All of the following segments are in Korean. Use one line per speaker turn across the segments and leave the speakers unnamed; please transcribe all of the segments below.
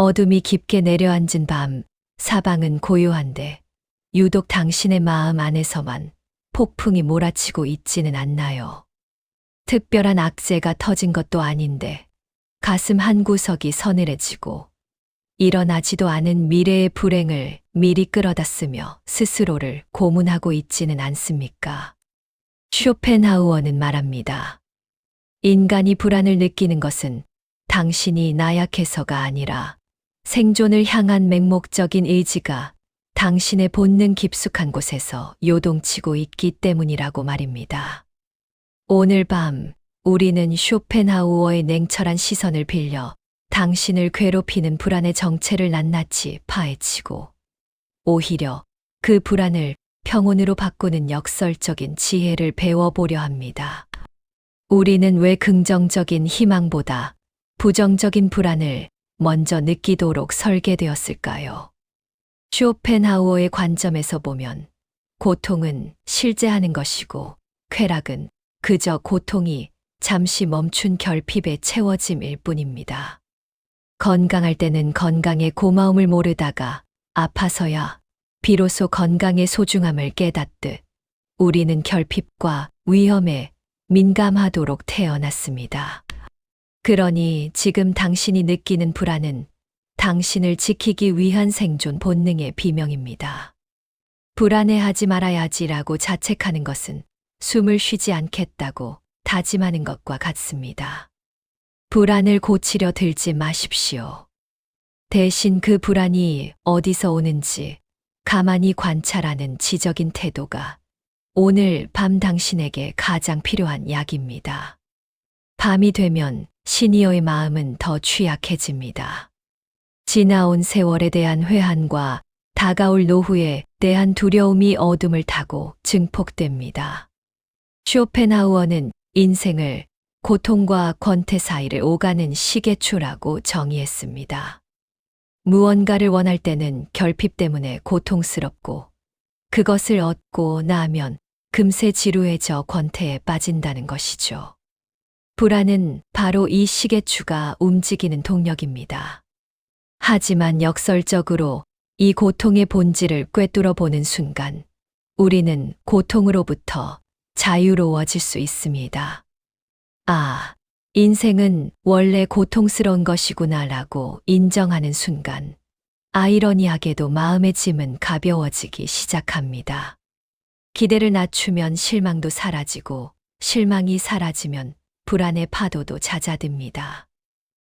어둠이 깊게 내려앉은 밤, 사방은 고요한데, 유독 당신의 마음 안에서만 폭풍이 몰아치고 있지는 않나요? 특별한 악재가 터진 것도 아닌데, 가슴 한 구석이 서늘해지고, 일어나지도 않은 미래의 불행을 미리 끌어다 쓰며 스스로를 고문하고 있지는 않습니까? 쇼펜하우어는 말합니다. 인간이 불안을 느끼는 것은 당신이 나약해서가 아니라 생존을 향한 맹목적인 의지가 당신의 본능 깊숙한 곳에서 요동치고 있기 때문이라고 말입니다. 오늘 밤 우리는 쇼펜하우어의 냉철한 시선을 빌려 당신을 괴롭히는 불안의 정체를 낱낱이 파헤치고 오히려 그 불안을 평온으로 바꾸는 역설적인 지혜를 배워보려 합니다. 우리는 왜 긍정적인 희망보다 부정적인 불안을 먼저 느끼도록 설계되었을까요? 쇼펜하우어의 관점에서 보면 고통은 실제하는 것이고 쾌락은 그저 고통이 잠시 멈춘 결핍에 채워짐일 뿐입니다. 건강할 때는 건강의 고마움을 모르다가 아파서야 비로소 건강의 소중함을 깨닫듯 우리는 결핍과 위험에 민감하도록 태어났습니다. 그러니 지금 당신이 느끼는 불안은 당신을 지키기 위한 생존 본능의 비명입니다. 불안해하지 말아야지라고 자책하는 것은 숨을 쉬지 않겠다고 다짐하는 것과 같습니다. 불안을 고치려 들지 마십시오. 대신 그 불안이 어디서 오는지 가만히 관찰하는 지적인 태도가 오늘 밤 당신에게 가장 필요한 약입니다. 밤이 되면 시니어의 마음은 더 취약해집니다. 지나온 세월에 대한 회한과 다가올 노후에 대한 두려움이 어둠을 타고 증폭됩니다. 쇼펜하우어는 인생을 고통과 권태 사이를 오가는 시계추라고 정의했습니다. 무언가를 원할 때는 결핍 때문에 고통스럽고 그것을 얻고 나면 금세 지루해져 권태에 빠진다는 것이죠. 불안은 바로 이 시계추가 움직이는 동력입니다. 하지만 역설적으로 이 고통의 본질을 꿰뚫어 보는 순간 우리는 고통으로부터 자유로워질 수 있습니다. 아, 인생은 원래 고통스러운 것이구나 라고 인정하는 순간 아이러니하게도 마음의 짐은 가벼워지기 시작합니다. 기대를 낮추면 실망도 사라지고 실망이 사라지면 불안의 파도도 잦아듭니다.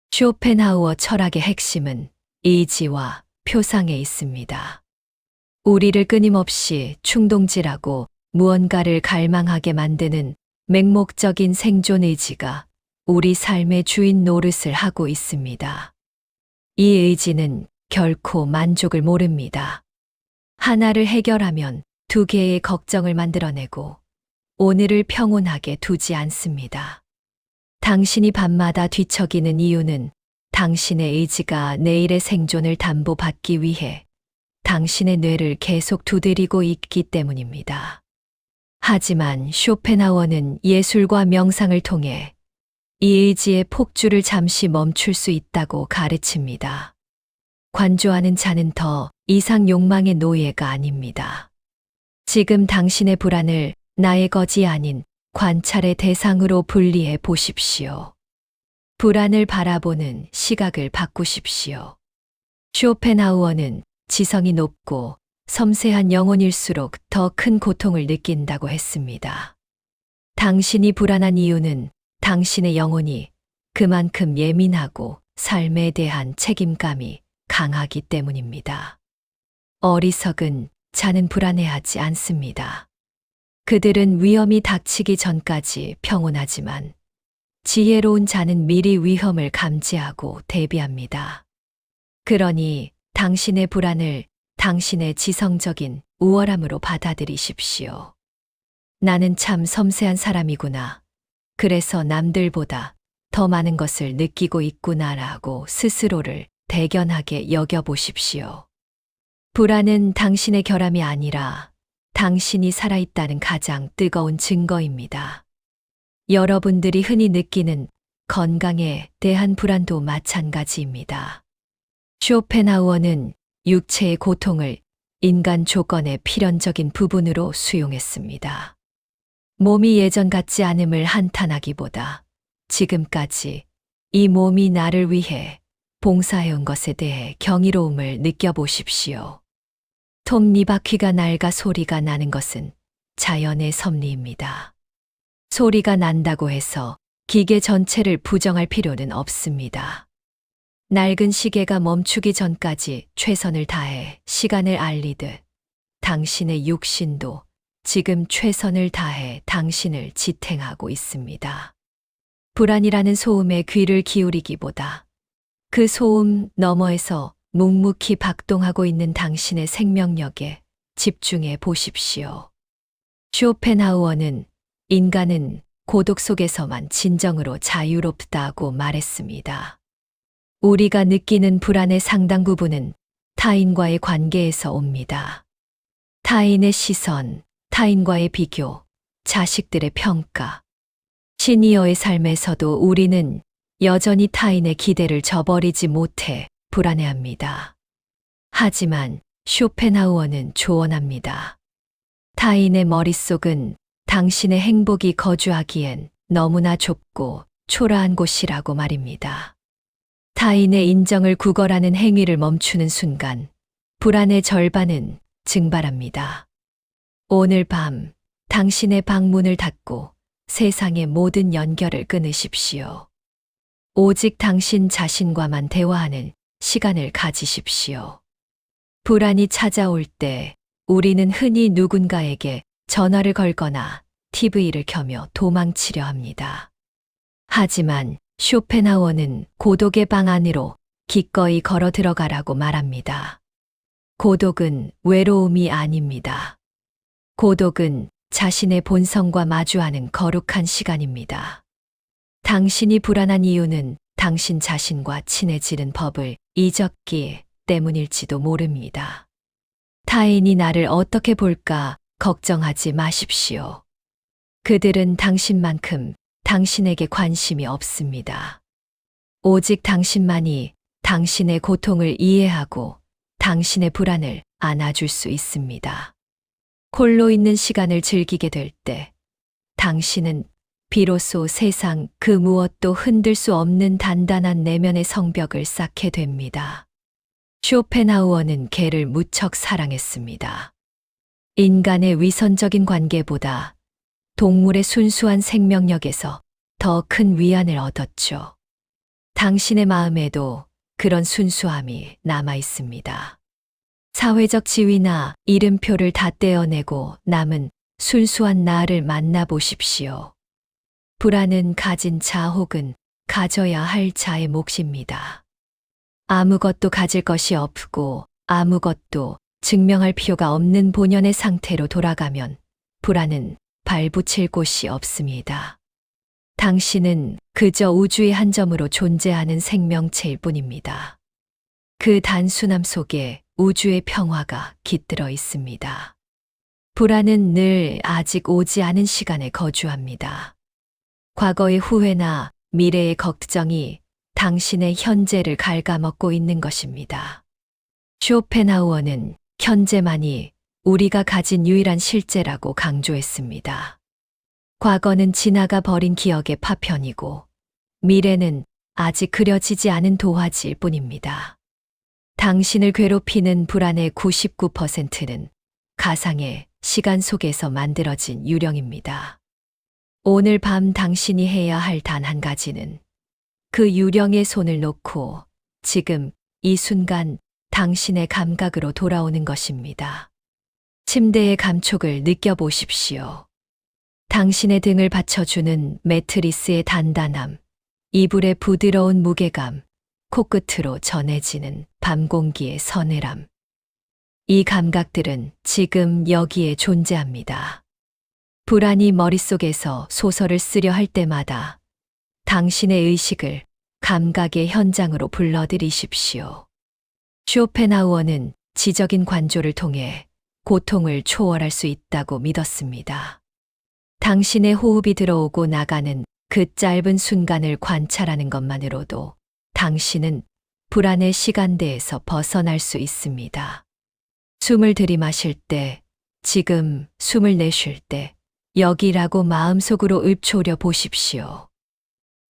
쇼펜하우어 철학의 핵심은 의지와 표상에 있습니다. 우리를 끊임없이 충동질하고 무언가를 갈망하게 만드는 맹목적인 생존 의지가 우리 삶의 주인 노릇을 하고 있습니다. 이 의지는 결코 만족을 모릅니다. 하나를 해결하면 두 개의 걱정을 만들어내고 오늘을 평온하게 두지 않습니다. 당신이 밤마다 뒤척이는 이유는 당신의 의지가 내일의 생존을 담보받기 위해 당신의 뇌를 계속 두드리고 있기 때문입니다. 하지만 쇼펜하워는 예술과 명상을 통해 이 의지의 폭주를 잠시 멈출 수 있다고 가르칩니다. 관조하는 자는 더 이상 욕망의 노예가 아닙니다. 지금 당신의 불안을 나의 것이 아닌 관찰의 대상으로 분리해 보십시오. 불안을 바라보는 시각을 바꾸십시오. 쇼펜하우어는 지성이 높고 섬세한 영혼일수록 더 큰 고통을 느낀다고 했습니다. 당신이 불안한 이유는 당신의 영혼이 그만큼 예민하고 삶에 대한 책임감이 강하기 때문입니다. 어리석은 자는 불안해하지 않습니다. 그들은 위험이 닥치기 전까지 평온하지만 지혜로운 자는 미리 위험을 감지하고 대비합니다. 그러니 당신의 불안을 당신의 지성적인 우월함으로 받아들이십시오. 나는 참 섬세한 사람이구나. 그래서 남들보다 더 많은 것을 느끼고 있구나라고 스스로를 대견하게 여겨보십시오. 불안은 당신의 결함이 아니라 당신이 살아있다는 가장 뜨거운 증거입니다. 여러분들이 흔히 느끼는 건강에 대한 불안도 마찬가지입니다. 쇼펜하우어는 육체의 고통을 인간 조건의 필연적인 부분으로 수용했습니다. 몸이 예전 같지 않음을 한탄하기보다 지금까지 이 몸이 나를 위해 봉사해온 것에 대해 경이로움을 느껴보십시오. 톱니바퀴가 낡아 소리가 나는 것은 자연의 섭리입니다. 소리가 난다고 해서 기계 전체를 부정할 필요는 없습니다. 낡은 시계가 멈추기 전까지 최선을 다해 시간을 알리듯 당신의 육신도 지금 최선을 다해 당신을 지탱하고 있습니다. 불안이라는 소음에 귀를 기울이기보다 그 소음 너머에서 묵묵히 박동하고 있는 당신의 생명력에 집중해 보십시오. 쇼펜하우어는 인간은 고독 속에서만 진정으로 자유롭다고 말했습니다. 우리가 느끼는 불안의 상당 부분은 타인과의 관계에서 옵니다. 타인의 시선, 타인과의 비교, 자식들의 평가. 시니어의 삶에서도 우리는 여전히 타인의 기대를 저버리지 못해 불안해합니다. 하지만 쇼펜하우어는 조언합니다. 타인의 머릿속은 당신의 행복이 거주하기엔 너무나 좁고 초라한 곳이라고 말입니다. 타인의 인정을 구걸하는 행위를 멈추는 순간 불안의 절반은 증발합니다. 오늘 밤 당신의 방문을 닫고 세상의 모든 연결을 끊으십시오. 오직 당신 자신과만 대화하는 시간을 가지십시오. 불안이 찾아올 때 우리는 흔히 누군가에게 전화를 걸거나 TV를 켜며 도망치려 합니다. 하지만 쇼펜하워는 고독의 방 안으로 기꺼이 걸어 들어가라고 말합니다. 고독은 외로움이 아닙니다. 고독은 자신의 본성과 마주하는 거룩한 시간입니다. 당신이 불안한 이유는 당신 자신과 친해지는 법을 잊었기 때문일지도 모릅니다. 타인이 나를 어떻게 볼까 걱정하지 마십시오. 그들은 당신만큼 당신에게 관심이 없습니다. 오직 당신만이 당신의 고통을 이해하고 당신의 불안을 안아줄 수 있습니다. 홀로 있는 시간을 즐기게 될 때, 당신은 비로소 세상 그 무엇도 흔들 수 없는 단단한 내면의 성벽을 쌓게 됩니다. 쇼펜하우어는 개를 무척 사랑했습니다. 인간의 위선적인 관계보다 동물의 순수한 생명력에서 더 큰 위안을 얻었죠. 당신의 마음에도 그런 순수함이 남아 있습니다. 사회적 지위나 이름표를 다 떼어내고 남은 순수한 나를 만나보십시오. 불안은 가진 자 혹은 가져야 할 자의 몫입니다. 아무것도 가질 것이 없고 아무것도 증명할 필요가 없는 본연의 상태로 돌아가면 불안은 발붙일 곳이 없습니다. 당신은 그저 우주의 한 점으로 존재하는 생명체일 뿐입니다. 그 단순함 속에 우주의 평화가 깃들어 있습니다. 불안은 늘 아직 오지 않은 시간에 거주합니다. 과거의 후회나 미래의 걱정이 당신의 현재를 갉아먹고 있는 것입니다. 쇼펜하우어는 현재만이 우리가 가진 유일한 실제라고 강조했습니다. 과거는 지나가 버린 기억의 파편이고 미래는 아직 그려지지 않은 도화지일 뿐입니다. 당신을 괴롭히는 불안의 99%는 가상의 시간 속에서 만들어진 유령입니다. 오늘 밤 당신이 해야 할 단 한 가지는 그 유령의 손을 놓고 지금 이 순간 당신의 감각으로 돌아오는 것입니다. 침대의 감촉을 느껴보십시오. 당신의 등을 받쳐주는 매트리스의 단단함, 이불의 부드러운 무게감, 코끝으로 전해지는 밤 공기의 서늘함. 이 감각들은 지금 여기에 존재합니다. 불안이 머릿속에서 소설을 쓰려 할 때마다 당신의 의식을 감각의 현장으로 불러들이십시오. 쇼펜하우어는 지적인 관조를 통해 고통을 초월할 수 있다고 믿었습니다. 당신의 호흡이 들어오고 나가는 그 짧은 순간을 관찰하는 것만으로도 당신은 불안의 시간대에서 벗어날 수 있습니다. 숨을 들이마실 때, 지금 숨을 내쉴 때, 여기라고 마음속으로 읊조려 보십시오.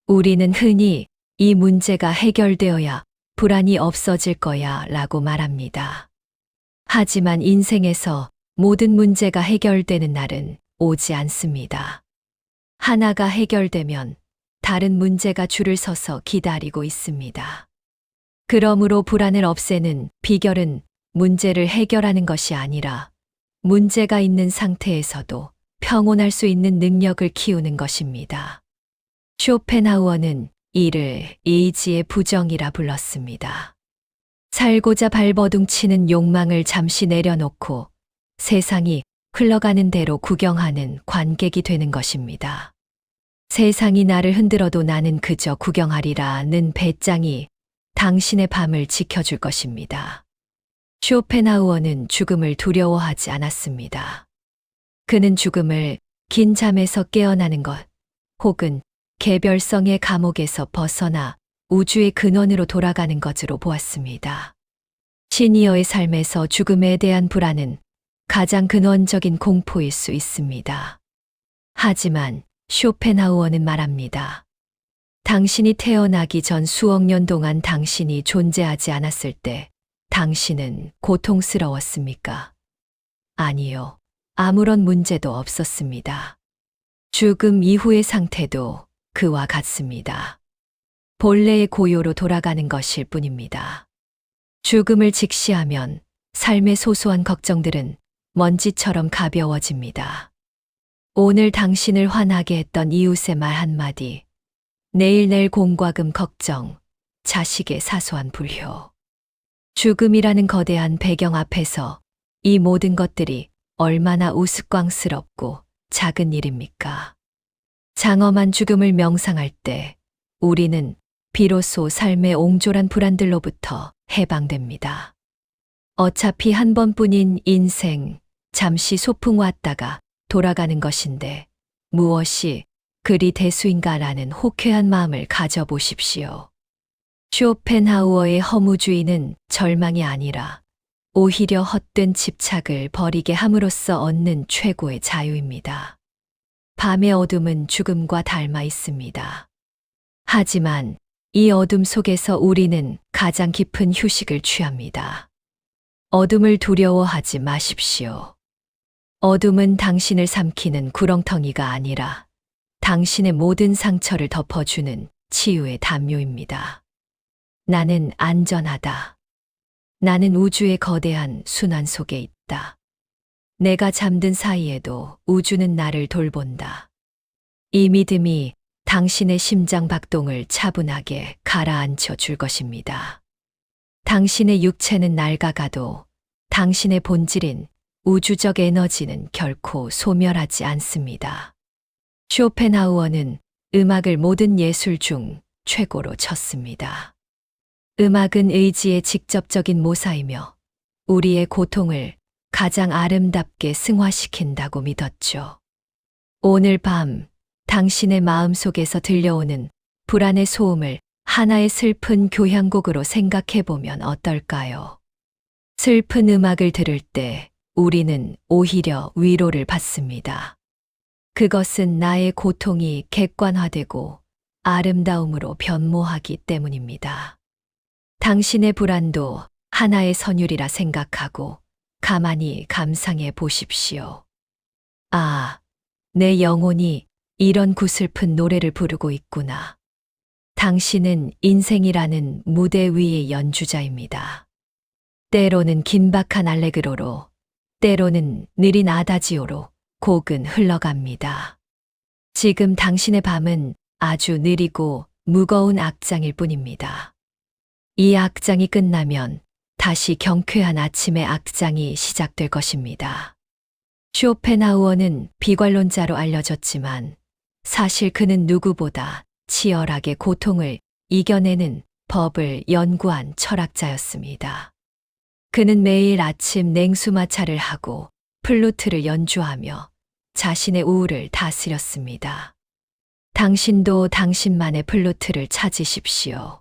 우리는 흔히 이 문제가 해결되어야 불안이 없어질 거야 라고 말합니다. 하지만 인생에서 모든 문제가 해결되는 날은 오지 않습니다. 하나가 해결되면 다른 문제가 줄을 서서 기다리고 있습니다. 그러므로 불안을 없애는 비결은 문제를 해결하는 것이 아니라 문제가 있는 상태에서도 평온할 수 있는 능력을 키우는 것입니다. 쇼펜하우어는 이를 에이지의 부정이라 불렀습니다. 살고자 발버둥 치는 욕망을 잠시 내려놓고 세상이 흘러가는 대로 구경하는 관객이 되는 것입니다. 세상이 나를 흔들어도 나는 그저 구경하리라는 배짱이 당신의 밤을 지켜줄 것입니다. 쇼펜하우어는 죽음을 두려워하지 않았습니다. 그는 죽음을 긴 잠에서 깨어나는 것, 혹은 개별성의 감옥에서 벗어나 우주의 근원으로 돌아가는 것으로 보았습니다. 시니어의 삶에서 죽음에 대한 불안은 가장 근원적인 공포일 수 있습니다. 하지만 쇼펜하우어는 말합니다. 당신이 태어나기 전 수억 년 동안 당신이 존재하지 않았을 때 당신은 고통스러웠습니까? 아니요. 아무런 문제도 없었습니다. 죽음 이후의 상태도 그와 같습니다. 본래의 고요로 돌아가는 것일 뿐입니다. 죽음을 직시하면 삶의 소소한 걱정들은 먼지처럼 가벼워집니다. 오늘 당신을 화나게 했던 이웃의 말 한마디, 내일 낼 공과금 걱정, 자식의 사소한 불효. 죽음이라는 거대한 배경 앞에서 이 모든 것들이 얼마나 우스꽝스럽고 작은 일입니까? 장엄한 죽음을 명상할 때 우리는 비로소 삶의 옹졸한 불안들로부터 해방됩니다. 어차피 한 번뿐인 인생, 잠시 소풍 왔다가 돌아가는 것인데 무엇이 그리 대수인가라는 호쾌한 마음을 가져보십시오. 쇼펜하우어의 허무주의는 절망이 아니라 오히려 헛된 집착을 버리게 함으로써 얻는 최고의 자유입니다. 밤의 어둠은 죽음과 닮아 있습니다. 하지만 이 어둠 속에서 우리는 가장 깊은 휴식을 취합니다. 어둠을 두려워하지 마십시오. 어둠은 당신을 삼키는 구렁텅이가 아니라 당신의 모든 상처를 덮어주는 치유의 담요입니다. 나는 안전하다. 나는 우주의 거대한 순환 속에 있다. 내가 잠든 사이에도 우주는 나를 돌본다. 이 믿음이 당신의 심장 박동을 차분하게 가라앉혀 줄 것입니다. 당신의 육체는 낡아가도 당신의 본질인 우주적 에너지는 결코 소멸하지 않습니다. 쇼펜하우어는 음악을 모든 예술 중 최고로 쳤습니다. 음악은 의지의 직접적인 모사이며 우리의 고통을 가장 아름답게 승화시킨다고 믿었죠. 오늘 밤 당신의 마음 속에서 들려오는 불안의 소음을 하나의 슬픈 교향곡으로 생각해 보면 어떨까요? 슬픈 음악을 들을 때 우리는 오히려 위로를 받습니다. 그것은 나의 고통이 객관화되고 아름다움으로 변모하기 때문입니다. 당신의 불안도 하나의 선율이라 생각하고 가만히 감상해 보십시오. 아, 내 영혼이 이런 구슬픈 노래를 부르고 있구나. 당신은 인생이라는 무대 위의 연주자입니다. 때로는 긴박한 알레그로로, 때로는 느린 아다지오로 곡은 흘러갑니다. 지금 당신의 밤은 아주 느리고 무거운 악장일 뿐입니다. 이 악장이 끝나면 다시 경쾌한 아침의 악장이 시작될 것입니다. 쇼펜하우어는 비관론자로 알려졌지만 사실 그는 누구보다 치열하게 고통을 이겨내는 법을 연구한 철학자였습니다. 그는 매일 아침 냉수마차를 하고 플루트를 연주하며 자신의 우울을 다스렸습니다. 당신도 당신만의 플루트를 찾으십시오.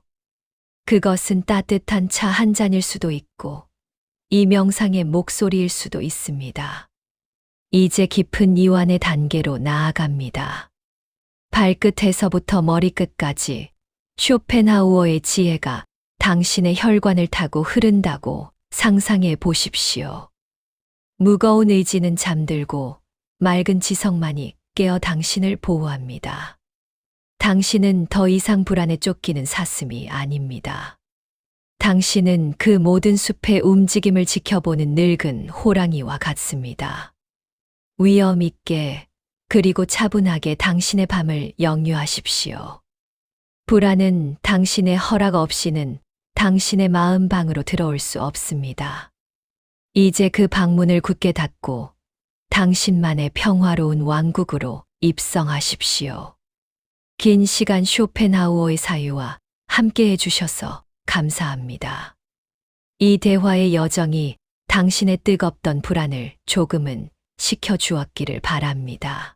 그것은 따뜻한 차 한 잔일 수도 있고, 이 명상의 목소리일 수도 있습니다. 이제 깊은 이완의 단계로 나아갑니다. 발끝에서부터 머리끝까지 쇼펜하우어의 지혜가 당신의 혈관을 타고 흐른다고 상상해 보십시오. 무거운 의지는 잠들고 맑은 지성만이 깨어 당신을 보호합니다. 당신은 더 이상 불안에 쫓기는 사슴이 아닙니다. 당신은 그 모든 숲의 움직임을 지켜보는 늙은 호랑이와 같습니다. 위험 있게 그리고 차분하게 당신의 밤을 영유하십시오. 불안은 당신의 허락 없이는 당신의 마음 방으로 들어올 수 없습니다. 이제 그 방문을 굳게 닫고 당신만의 평화로운 왕국으로 입성하십시오. 긴 시간 쇼펜하우어의 사유와 함께 해주셔서 감사합니다. 이 대화의 여정이 당신의 뜨겁던 불안을 조금은 식혀주었기를 바랍니다.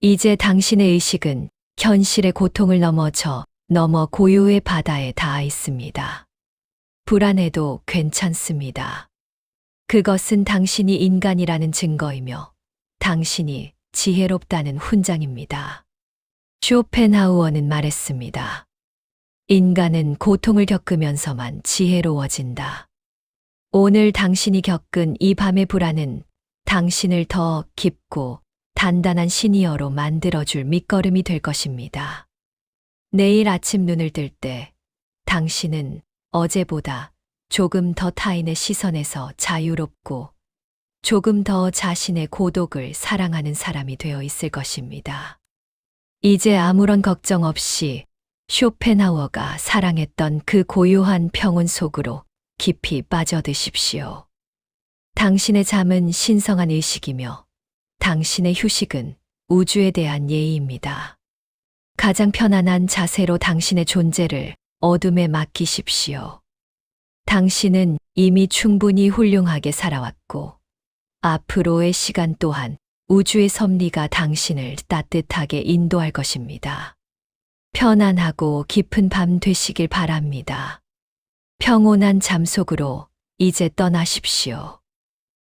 이제 당신의 의식은 현실의 고통을 넘어져 넘어 고요의 바다에 닿아 있습니다. 불안해도 괜찮습니다. 그것은 당신이 인간이라는 증거이며 당신이 지혜롭다는 훈장입니다. 쇼펜하우어는 말했습니다. 인간은 고통을 겪으면서만 지혜로워진다. 오늘 당신이 겪은 이 밤의 불안은 당신을 더 깊고 단단한 시니어로 만들어줄 밑거름이 될 것입니다. 내일 아침 눈을 뜰 때 당신은 어제보다 조금 더 타인의 시선에서 자유롭고 조금 더 자신의 고독을 사랑하는 사람이 되어 있을 것입니다. 이제 아무런 걱정 없이 쇼펜하워가 사랑했던 그 고요한 평온 속으로 깊이 빠져드십시오. 당신의 잠은 신성한 의식이며 당신의 휴식은 우주에 대한 예의입니다. 가장 편안한 자세로 당신의 존재를 어둠에 맡기십시오. 당신은 이미 충분히 훌륭하게 살아왔고, 앞으로의 시간 또한 우주의 섭리가 당신을 따뜻하게 인도할 것입니다. 편안하고 깊은 밤 되시길 바랍니다. 평온한 잠 속으로 이제 떠나십시오.